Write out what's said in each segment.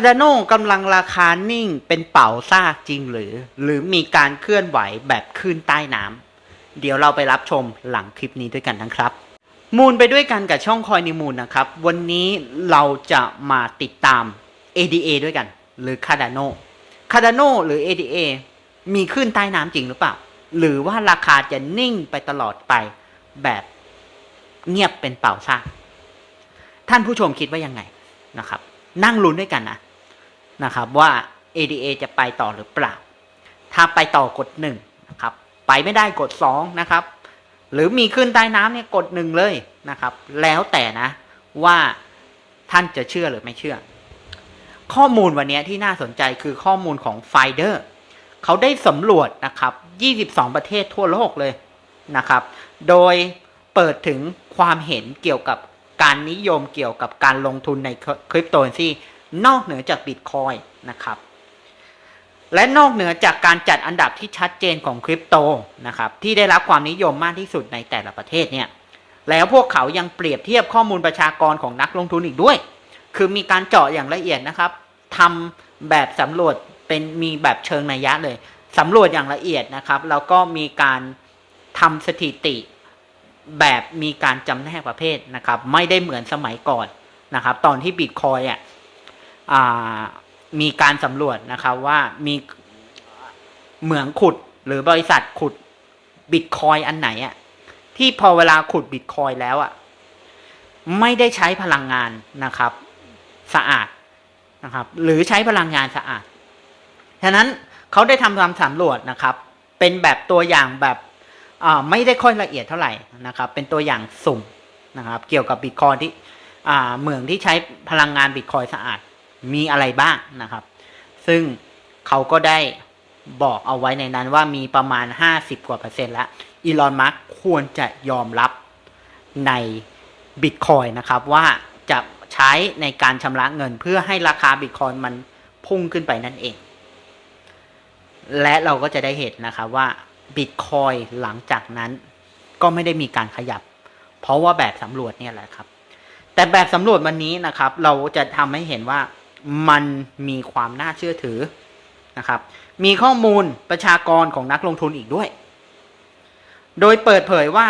า d าโนกำลังราคานิ่งเป็นเป่าซากจริงหรือ หรือมีการเคลื่อนไหวแบบคลื่นใต้น้ำเดี๋ยวเราไปรับชมหลังคลิปนี้ด้วยกันนะครับ มูลไปด้วยกันกับช่องคอยนิมูลนะครับ วันนี้เราจะมาติดตาม ADA ด้วยกัน หรือ Cardano Cardano หรือ ADA มีขึ้นใต้น้ำจริงหรือเปล่า หรือว่าราคาจะนิ่งไปตลอดไปแบบเงียบเป็นเป่าซากท่านผู้ชมคิดว่ายังไงนะครับ นั่งลุ้นด้วยกันนะ นะครับว่า ADA จะไปต่อหรือเปล่า ถ้าไปต่อกดหนึ่งนะครับไปไม่ได้กดสองนะครับหรือมีขึ้นใต้น้ำเนี่ยกดหนึ่งเลยนะครับ แล้วแต่นะว่าท่านจะเชื่อหรือไม่เชื่อ ข้อมูลวันนี้ที่น่าสนใจคือข้อมูลของ f i d e r เขาได้สำรวจนะครับ 22 ประเทศทั่วโลกเลยนะครับ โดยเปิดถึงความเห็นเกี่ยวกับการนิยมเกี่ยวกับการลงทุนในคริปโตเรนซี นอกเหนือจากบิตคอยนะครับ และนอกเหนือจากการจัดอันดับที่ชัดเจนของคริปโตนะครับที่ได้รับความนิยมมากที่สุดในแต่ละประเทศเนี่ยแล้วพวกเขายังเปรียบเทียบข้อมูลประชากรของนักลงทุนอีกด้วย คือมีการเจาะอย่างละเอียดนะครับทำแบบสำรวจเป็นมีแบบเชิงนัยยะเลยสำรวจอย่างละเอียดนะครับแล้วก็มีการทำสถิติแบบมีการจำแนกประเภทนะครับ ไม่ได้เหมือนสมัยก่อนนะครับ ตอนที่บิตคอยอะ มีการสำรวจนะครับว่ามีเหมืองขุดหรือบริษัทขุดบิตคอยอันไหนอะที่พอเวลาขุดบิตคอยแล้วอะไม่ได้ใช้พลังงานนะครับ สะอาดนะครับ หรือใช้พลังงานสะอาดฉะนั้นเขาได้ทำความสำรวจนะครับ เป็นแบบตัวอย่างแบบไม่ได้ค่อยละเอียดเท่าไหร่นะครับ เป็นตัวอย่างสุ่มนะครับ เกี่ยวกับบิตคอยที่เหมืองที่ใช้พลังงานบิตคอยสะอาด มีอะไรบ้างนะครับ ซึ่งเขาก็ได้บอกเอาไว้ในนั้นว่ามีประมาณ 50 กว่าเปอร์เซ็นต์แล้วอีลอนมัสควรจะยอมรับในบิตคอยนะครับว่าจะใช้ในการชำระเงินเพื่อให้ราคาบิตคอยมันพุ่งขึ้นไปนั่นเอง และเราก็จะได้เห็นนะครับว่าบิตคอยหลังจากนั้นก็ไม่ได้มีการขยับ เพราะว่าแบบสำรวจเนี่ยแหละครับ แต่แบบสำรวจวันนี้นะครับ เราจะทำให้เห็นว่า มันมีความน่าเชื่อถือนะครับ มีข้อมูลประชากรของนักลงทุนอีกด้วย โดยเปิดเผยว่า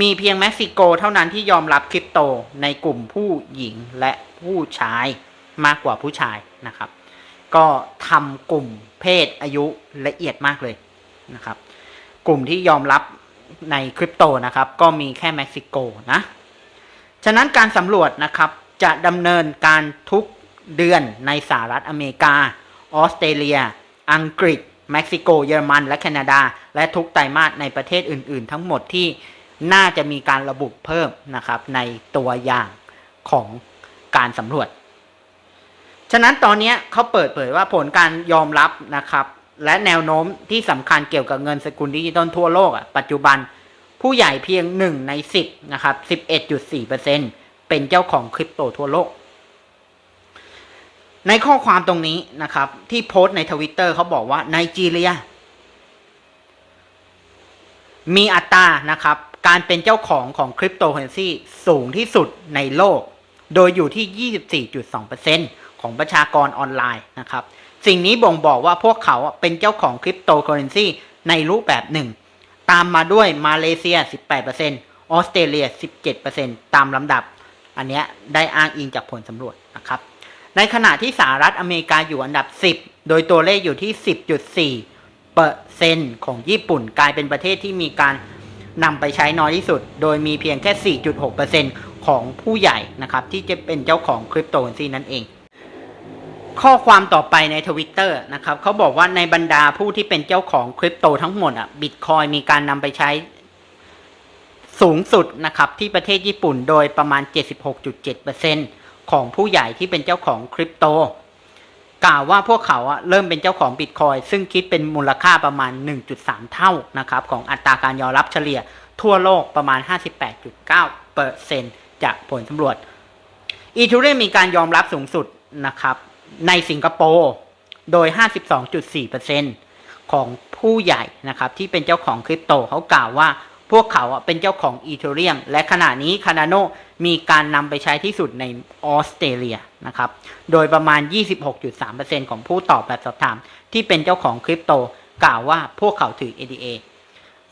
มีเพียงเม็กซิโกเท่านั้นที่ยอมรับคริปโตในกลุ่มผู้หญิงและผู้ชายมากกว่าผู้ชายนะครับ ก็ทำกลุ่มเพศอายุละเอียดมากเลยนะครับ กลุ่มที่ยอมรับในคริปโตนะครับ ก็มีแค่เม็กซิโกนะ ฉะนั้นการสำรวจนะครับจะดำเนินการทุก เดือนในสหรัฐอเมริกา ออสเตรเลีย อังกฤษ เม็กซิโก เยอรมัน และแคนาดา และทุกไตรมาสในประเทศอื่น ๆ ทั้งหมดที่น่าจะมีการระบุเพิ่มนะครับในตัวอย่างของการสำรวจ ฉะนั้นตอนนี้เขาเปิดเผยว่าผลการยอมรับนะครับ และแนวโน้มที่สำคัญเกี่ยวกับเงินสกุลดิจิตอลทั่วโลกอะปัจจุบันผู้ใหญ่เพียงหนึ่งในสิบนะครับสิบเอ็ดจุดสี่เปอร์เซ็นเป็นเจ้าของคริปโตทั่วโลก ในข้อความตรงนี้นะครับ ที่โพสต์ในทวิตเตอร์เขาบอกว่าไนจีเรีย มีอัตรานะครับ การเป็นเจ้าของของคริปโตเคอเรนซีสูงที่สุดในโลก โดยอยู่ที่ 24.2%ของประชากรออนไลน์นะครับ สิ่งนี้บ่งบอกว่าพวกเขาเป็นเจ้าของคริปโตเคอเรนซีในรูปแบบหนึ่ง ตามมาด้วยมาเลเซีย 18%ออสเตรเลีย 17%ตามลำดับ อันนี้ได้อ้างอิงจากผลสำรวจนะครับ ในขณะที่สหรัฐอเมริกาอยู่อันดับ 10 โดยตัวเลขอยู่ที่ 10.4เปอร์เซ็นต์ของญี่ปุ่นกลายเป็นประเทศที่มีการนำไปใช้น้อยที่สุด โดยมีเพียงแค่ 4.6%ของผู้ใหญ่นะครับ ที่จะเป็นเจ้าของคริปโตเคอเรนซีนั่นเอง ข้อความต่อไปในทวิตเตอร์นะครับเขาบอกว่าในบรรดาผู้ที่เป็นเจ้าของคริปโตทั้งหมดอะบิตคอยมีการนำไปใช้สูงสุดนะครับที่ประเทศญี่ปุ่นโดยประมาณ 76.7% ของผู้ใหญ่ที่เป็นเจ้าของคริปโต กล่าวว่าพวกเขาเริ่มเป็นเจ้าของบิตคอยซึ่งคิดเป็นมูลค่าประมาณ 1.3 เท่านะครับของอัตราการยอมรับเฉลี่ยทั่วโลกประมาณ 58.9%จากผลสำรวจอีทูเรียมีการยอมรับสูงสุดนะครับในสิงคโปร์โดย 52.4%ของผู้ใหญ่นะครับที่เป็นเจ้าของคริปโตเขากล่าวว่า พวกเขาเป็นเจ้าของอีเทเรียมและขณะนี้คานาโนมีการนำไปใช้ที่สุดในออสเตรเลียนะครับ โดยประมาณ 26.3%ของผู้ตอบแบบสอบถาม ที่เป็นเจ้าของคริปโต กล่าวว่าพวกเขาถือ ADA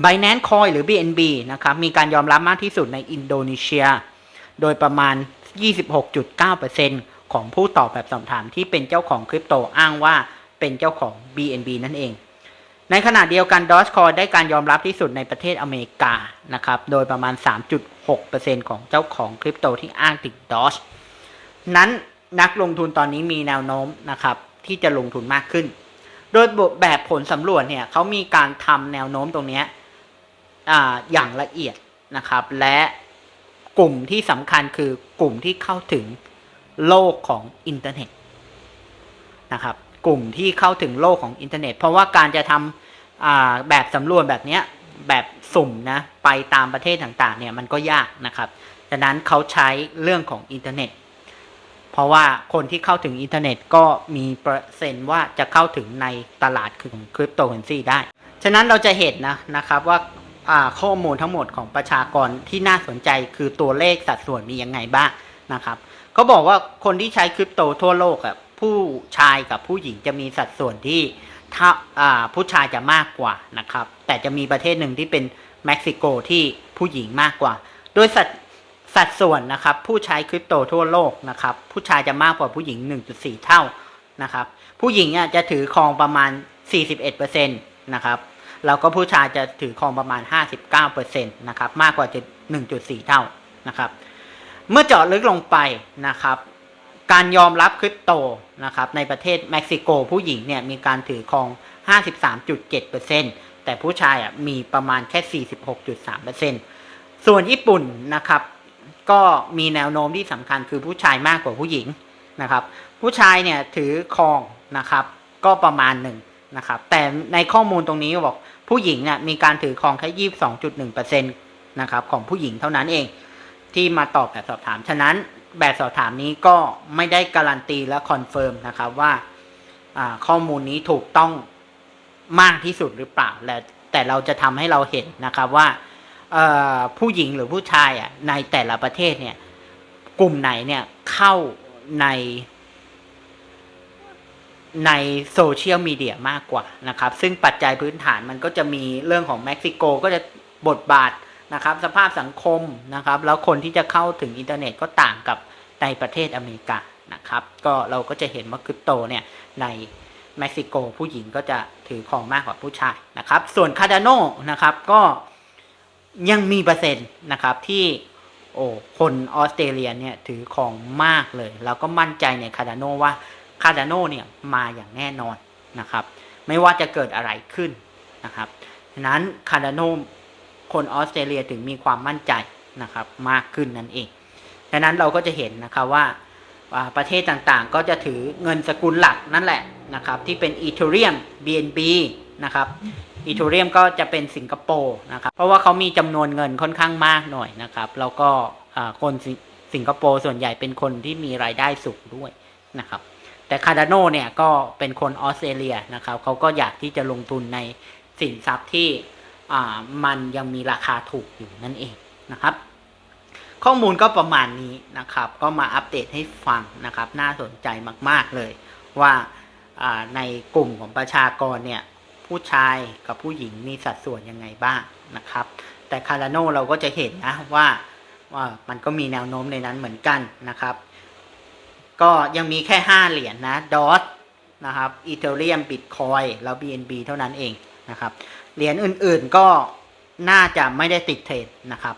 Binance Coin หรือ BNB นะครับ มีการยอมรับมากที่สุดในอินโดนีเซีย โดยประมาณ 26.9%ของผู้ตอบแบบสอบถามที่เป็นเจ้าของคริปโตอ้างว่าเป็นเจ้าของ BNB นั่นเอง ในขณะเดียวกัน Dogecoin ได้การยอมรับที่สุดในประเทศอเมริกานะครับ โดยประมาณ 3.6%ของเจ้าของคริปโตที่อ้างถึง Doge นั้นนักลงทุนตอนนี้มีแนวโน้มนะครับที่จะลงทุนมากขึ้น โดยแบบผลสำรวจเนี่ยเขามีการทำแนวโน้มตรงนี้ออย่างละเอียดนะครับ และกลุ่มที่สำคัญคือกลุ่มที่เข้าถึงโลกของอินเทอร์เน็ตนะครับ กลุ่มที่เข้าถึงโลกของอินเทอร์เน็ต เพราะว่าการจะทำแบบสำรวจแบบนี้แบบสุ่มนะไปตามประเทศต่างๆเนี่ยมันก็ยากนะครับดังนั้นเขาใช้เรื่องของอินเทอร์เน็ต เพราะว่าคนที่เข้าถึงอินเทอร์เน็ตก็มีเปอร์เซนต์ว่าจะเข้าถึงในตลาดของคริปโตเคอเรนซีได้ ฉะนั้นเราจะเห็นนะนะครับว่าาข้อมูลทั้งหมดของประชากรที่น่าสนใจคือตัวเลขสัดส่วนมียังไงบ้างนะครับเขาบอกว่าคนที่ใช้คริปโตทั่วโลกอะ ผู้ชายกับผู้หญิงจะมีสัดส่วนที่ถ้าผู้ชายจะมากกว่านะครับ แต่จะมีประเทศหนึ่งที่เป็นเม็กซิโกที่ผู้หญิงมากกว่า โดยสัดสัดส่วนนะครับ ผู้ใช้คริปโตทั่วโลกนะครับ ผู้ชายจะมากกว่าผู้หญิง 1.4 เท่านะครับ ผู้หญิงอะจะถือครองประมาณ 41%นะครับแล้วก็ผู้ชายจะถือครองประมาณ 59%นะครับ มากกว่าจะ1.4 เท่านะครับ เมื่อเจาะลึกลงไปนะครับ การยอมรับคริปโตนะครับในประเทศเม็กซิโกผู้หญิงเนี่ยมีการถือครอง 53.7%แต่ผู้ชายอะมีประมาณแค่ 46.3%ส่วนญี่ปุ่นนะครับก็มีแนวโน้มที่สำคัญคือผู้ชายมากกว่าผู้หญิงนะครับผู้ชายเนี่ยถือครองนะครับก็ประมาณหนึ่งนะครับแต่ในข้อมูลตรงนี้บอกผู้หญิงเนี่ยมีการถือครองแค่ยี่สองจุดหนึ่งเปอร์เซ็นตนะครับของผู้หญิงเท่านั้นเอง ที่มาตอบแบบสอบถาม ฉะนั้น แบบสอบถามนี้ก็ไม่ได้การันตีและคอนเฟิร์มนะครับว่าข้อมูลนี้ถูกต้องมากที่สุดหรือเปล่าและแต่เราจะทำให้เราเห็นนะครับว่าผู้หญิงหรือผู้ชายอะในแต่ละประเทศเนี่ยกลุ่มไหนเนี่ยเข้าในในโซเชียลมีเดียมากกว่านะครับ ซึ่งปัจจัยพื้นฐานมันก็จะมีเรื่องของเม็กซิโกก็จะบทบาท นะครับสภาพสังคมนะครับแล้วคนที่จะเข้าถึงอินเทอร์เน็ตก็ต่างกับในประเทศอเมริกานะครับก็เราก็จะเห็นว่าคริปโตเนี่ยในเม็กซิโกผู้หญิงก็จะถือครองมากกว่าผู้ชายนะครับส่วนคาดาโนนะครับก็ยังมีเปอร์เซ็นต์นะครับที่โอ้คนออสเตรเลียเนี่ยถือของมากเลยแล้วก็มั่นใจในคาดาโนว่าคาดาโนเนี่ยมาอย่างแน่นอนนะครับไม่ว่าจะเกิดอะไรขึ้นนะครับนั้นคาดาโน คนออสเตรเลียถึงมีความมั่นใจนะครับมากขึ้นนั่นเองดังนั้นเราก็จะเห็นนะครับว่าประเทศต่างๆ ก็จะถือเงินสกุลหลักนั่นแหละนะครับที่เป็นอีเทเรียม BNB นะครับอีทูเรียมก็จะเป็นสิงคโปร์นะครับ เพราะว่าเขามีจำนวนเงินค่อนข้างมากหน่อยนะครับ แล้วก็คนสิสิงคโปร์ส่วนใหญ่เป็นคนที่มีรายได้สูงด้วยนะครับ แต่คาร์ดาโนเนี่ยก็เป็นคนออสเตรเลียนะครับเขาก็อยากที่จะลงทุนในสินทรัพย์ที่ มันยังมีราคาถูกอยู่นั่นเองนะครับ ข้อมูลก็ประมาณนี้นะครับ ก็มาอัปเดตให้ฟังนะครับ น่าสนใจมาก ๆเลย ว่าในกลุ่มของประชากรเนี่ยผู้ชายกับผู้หญิงมีสัดส่วนยังไงบ้างนะครับ แต่คาร์ดาโนเราก็จะเห็นนะว่าว่ามันก็มีแนวโน้มในนั้นเหมือนกันนะครับ ก็ยังมีแค่ 5 เหรียญนนะดอทนะครับอีเทเรียมบิตคอยแล้ว BNB เท่านั้นเองนะครับ เหรียญอื่นๆก็น่าจะไม่ได้ติดเทรดนะครับ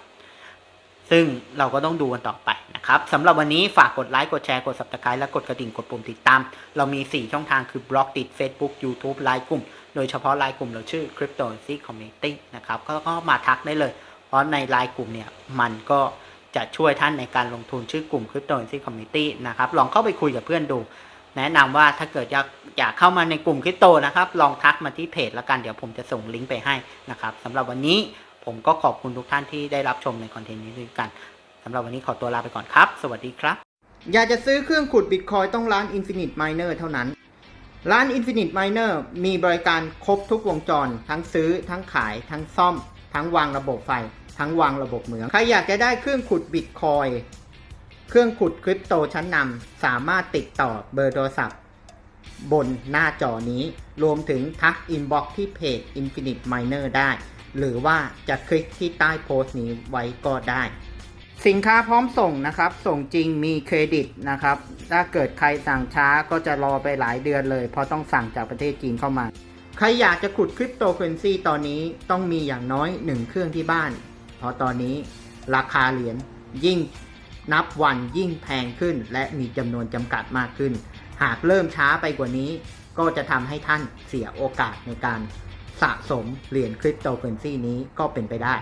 ซึ่งเราก็ต้องดูกันต่อไปนะครับสำหรับวันนี้ฝากกดไลค์กดแชร์กด subscribe และกดกระดิ่งกดปุ่มติดตาม เรามี 4 ช่องทางคือบล็อกติด Facebook YouTube ไลน์กลุ่ม โดยเฉพาะไลน์กลุ่มเราชื่อ Crypto c y Community นะครับก็ก็มาทักได้เลย เพราะในไลน์กลุ่มเนี่ยมันก็จะช่วยท่านในการลงทุนชื่อกลุ่ม Crypto c y Community นะครับลองเข้าไปคุยกับเพื่อนดู แนะนำว่าถ้าเกิดอยากอยากเข้ามาในกลุ่มคริปโตนะครับ ลองทักมาที่เพจแล้วกันเดี๋ยวผมจะส่งลิงก์ไปให้นะครับสำหรับวันนี้ผมก็ขอบคุณทุกท่านที่ได้รับชมในคอนเทนต์นี้ด้วยกันสำหรับวันนี้ขอตัวลาไปก่อนครับ สวัสดีครับ อยากจะซื้อเครื่องขุดบิตคอยต้องร้าน Infinite Miner เท่านั้น ร้าน Infinite Miner มีบริการครบทุกวงจร ทั้งซื้อ ทั้งขาย ทั้งซ่อม ทั้งวางระบบไฟ ทั้งวางระบบเหมือง ใครอยากจะได้เครื่องขุดบิตคอย เครื่องขุดคริปโตชั้นนำสามารถติดต่อเบอร์โทรศัพท์ บนหน้าจอนี้ รวมถึงทักอินบ็อกที่เพจ Infinite Miner ได้ หรือว่าจะคลิกที่ใต้โพสต์นี้ไว้ก็ได้ สินค้าพร้อมส่งนะครับ ส่งจริงมีเครดิตนะครับ ถ้าเกิดใครสั่งช้าก็จะรอไปหลายเดือนเลย เพราะต้องสั่งจากประเทศจีนเข้ามา ใครอยากจะขุดคริปโตเคอเรนซีตอนนี้ต้องมีอย่างน้อยหนึ่งเครื่องที่บ้าน เพราะตอนนี้ราคาเหรียญยิ่ง นับวันยิ่งแพงขึ้น และมีจำนวนจำกัดมากขึ้น หากเริ่มช้าไปกว่านี้ ก็จะทำให้ท่านเสียโอกาสในการสะสมเหรียญคริปโตเคอเรนซีนี้ก็เป็นไปได้